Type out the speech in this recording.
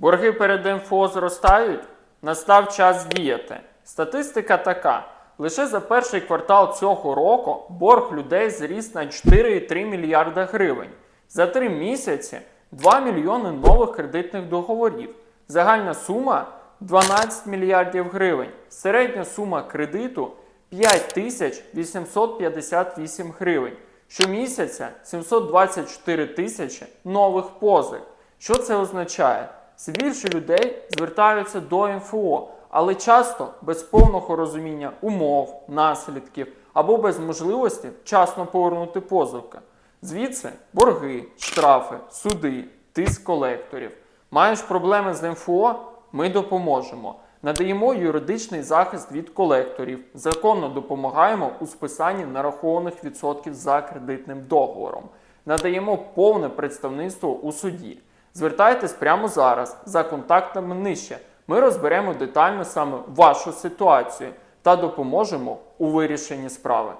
Борги перед МФО зростають? Настав час діяти. Статистика така: лише за перший квартал цього року борг людей зріс на 4,3 мільярда гривень. За три місяці 2 мільйони нових кредитних договорів. Загальна сума 12 мільярдів гривень. Середня сума кредиту 5 тисяч гривень. Щомісяця 724 тисячі нових позик. Що це означає? Все більше людей звертаються до МФО, але часто без повного розуміння умов, наслідків або без можливості вчасно повернути позовка. Звідси борги, штрафи, суди, тиск колекторів. Маєш проблеми з МФО? Ми допоможемо. Надаємо юридичний захист від колекторів, законно допомагаємо у списанні нарахованих відсотків за кредитним договором. Надаємо повне представництво у суді. Звертайтесь прямо зараз за контактами нижче. Ми розберемо детально саме вашу ситуацію та допоможемо у вирішенні справи.